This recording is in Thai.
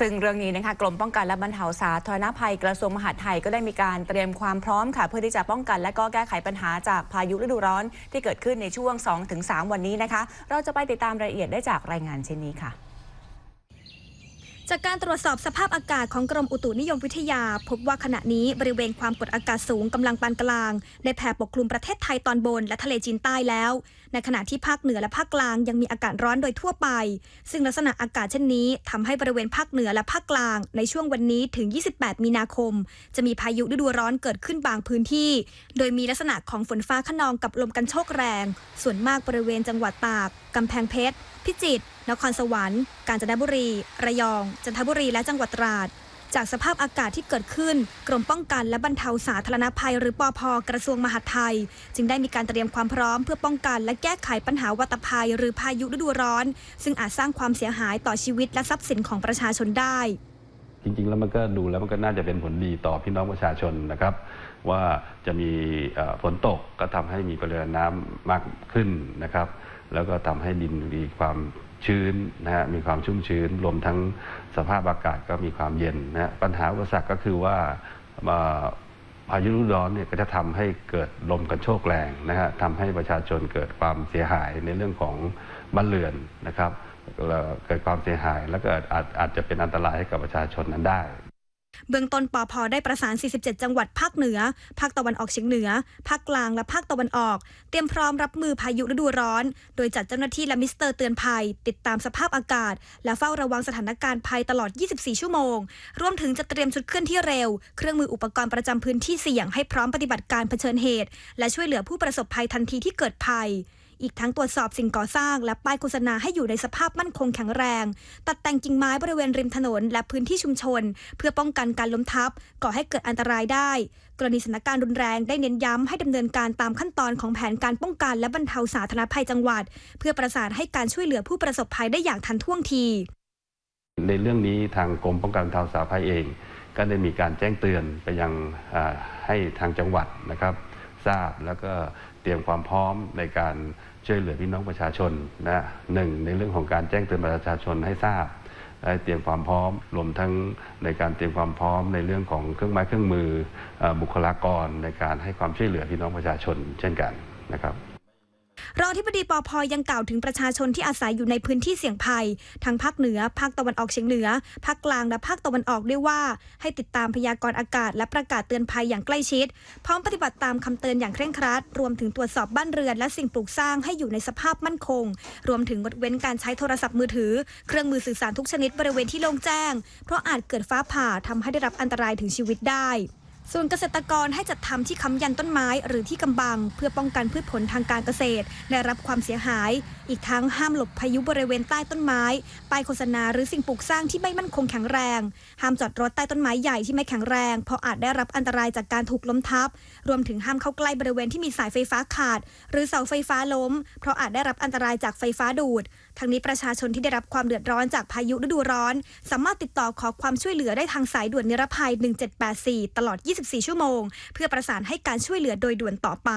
ซึ่งเรื่องนี้นะคะกรมป้องกันและบรรเทาสาธารณภัยกระทรวงมหาดไทยก็ได้มีการเตรียมความพร้อมค่ะ เพื่อที่จะป้องกันและก็แก้ไขปัญหาจากพายุฤดูร้อนที่เกิดขึ้นในช่วง 2-3 วันนี้นะคะ เราจะไปติดตามรายละเอียดได้จากรายงานเช่นนี้ค่ะ จากการตรวจสอบสภาพอากาศของกรมอุตุนิยมวิทยา พบว่าขณะนี้บริเวณความกดอากาศสูงกำลังปานกลาง ได้แผ่ปกคลุมประเทศไทยตอนบนและทะเลจีนใต้แล้ว ในขณะที่ภาคเหนือและภาคกลางยังมีอากาศร้อนโดยทั่วไป ซึ่งลักษณะอากาศเช่นนี้ทำให้บริเวณภาคเหนือและภาคกลาง ในช่วงวันนี้ถึง 28 มีนาคม จะมีพายุฤดูร้อนเกิดขึ้นบางพื้นที่ โดยมีลักษณะของฝนฟ้าขนองกับลมกันโชกแรง ส่วนมากบริเวณจังหวัดตากกำแพงเพชร พิจิตร นครสวรรค์ กาญจนบุรี ระยอง จันทบุรี และจังหวัดตราด จากสภาพอากาศที่เกิดขึ้น กรมป้องกันและบรรเทาสาธารณภัย หรือปอพกระทรวงมหาดไทย จึงได้มีการเตรียมความพร้อมเพื่อป้องกันและแก้ไขปัญหาวัตภัย หรือพายุฤดูร้อน ซึ่งอาจสร้างความเสียหายต่อชีวิตและทรัพย์สินของประชาชนได้จริงๆ แล้วมันก็ดูแล้วมันก็น่าจะเป็นผลดีต่อพี่น้องประชาชนนะครับ ว่าจะมีฝนตกก็ทำให้มีปริมาณน้ำมากขึ้นนะครับ แล้วก็ทำให้ดินมีความ ชื้นนะฮะมีความชุ่มชื้น รวมทั้งสภาพอากาศก็มีความเย็นนะฮะปัญหาอุปสรรคก็คือว่าเอ่อพายุฤดูร้อนเนี่ยก็จะทำให้เกิดลมกันโชกแรงนะฮะทำให้ประชาชนเกิดความเสียหายในเรื่องของบ้านเรือนนะครับเอ่อเกิดความเสียหายแล้วก็อาจอาจจะเป็นอันตรายให้กับประชาชนนั้นได้ เบื้องต้นปอพได้ประสาน 47 จังหวัดภาคเหนือ ภาคตะวันออกเฉียงเหนือ ภาคกลางและภาคตะวันออก เตรียมพร้อมรับมือพายุฤดูร้อน โดยจัดเจ้าหน้าที่และมิสเตอร์เตือนภัย ติดตามสภาพอากาศ และเฝ้าระวังสถานการณ์ภัยตลอด 24 ชั่วโมง รวมถึงจะเตรียมชุดเคลื่อนที่เร็ว เครื่องมืออุปกรณ์ประจำพื้นที่เสี่ยงให้พร้อมปฏิบัติการเผชิญเหตุ และช่วยเหลือผู้ประสบภัยทันทีที่เกิดภัย อีกทั้งตรวจสอบสิ่งก่อสร้าง และป้ายโฆษณาให้อยู่ในสภาพมั่นคงแข็งแรง ตัดแต่งกิ่งไม้บริเวณริมถนน และพื้นที่ชุมชน เพื่อป้องกันการล้มทับก่อให้เกิดอันตรายได้ กรณีสถานการณ์รุนแรงได้เน้นย้ำให้ดำเนินการตามขั้นตอนของแผนการป้องกันและบรรเทาสาธารณภัยจังหวัด เพื่อประสานให้การช่วยเหลือผู้ประสบภัยได้อย่างทันท่วงที ในเรื่องนี้ทางกรมป้องกันบรรเทาสาธารณภัยเอง ก็ได้มีการแจ้งเตือนไปยังให้ทางจังหวัดนะครับ ทราบ แล้วก็เตรียมความพร้อมในการช่วยเหลือพี่น้องประชาชนนะหนึ่งในเรื่องของการแจ้งเตือนประชาชนให้ทราบเตรียมความพร้อมรวมทั้งในการเตรียมความพร้อมในเรื่องของเครื่องไม้เครื่องมือบุคลากรในการให้ความช่วยเหลือพี่น้องประชาชน เช่นกันนะครับ รองอธิบดีปอพยังกล่าวถึงประชาชนที่อาศัยอยู่ในพื้นที่เสี่ยงภัยทั้งภาคเหนือ ภาคตะวันออกเฉียงเหนือ ภาคกลางและภาคตะวันออกด้วยว่า ให้ติดตามพยากรณ์อากาศ และประกาศเตือนภัยอย่างใกล้ชิด พร้อมปฏิบัติตามคำเตือนอย่างเคร่งครัด รวมถึงตรวจสอบบ้านเรือน และสิ่งปลูกสร้างให้อยู่ในสภาพมั่นคง รวมถึงงดเว้นการใช้โทรศัพท์มือถือ เครื่องมือสื่อสารทุกชนิดบริเวณที่โล่งแจ้ง เพราะอาจเกิดฟ้าผ่าทำให้ได้รับอันตรายถึงชีวิตได้ ส่วนเกษตรกรให้จัดทำที่ค้ำยันต้นไม้หรือที่กำบัง เพื่อป้องกันพืชผลทางการเกษตร ได้รับความเสียหาย อีกทั้งห้ามหลบพายุบริเวณใต้ต้นไม้ป้ายโฆษณาหรือสิ่งปลูกสร้างที่ไม่มั่นคงแข็งแรง ห้ามจอดรถใต้ต้นไม้ใหญ่ที่ไม่แข็งแรง เพราะอาจได้รับอันตรายจากการถูกล้มทับ รวมถึงห้ามเข้าใกล้บริเวณที่มีสายไฟฟ้าขาด หรือเสาไฟฟ้าล้ม เพราะอาจได้รับอันตรายจากไฟฟ้าดูดทั้งนี้ประชาชนที่ได้รับความเดือดร้อนจากพายุฤดูร้อน สามารถติดต่อขอความช่วยเหลือได้ทางสายด่วนนิรภัย 1784 ตลอด24 ชั่วโมง เพื่อประสานให้การช่วยเหลือโดยด่วนต่อไป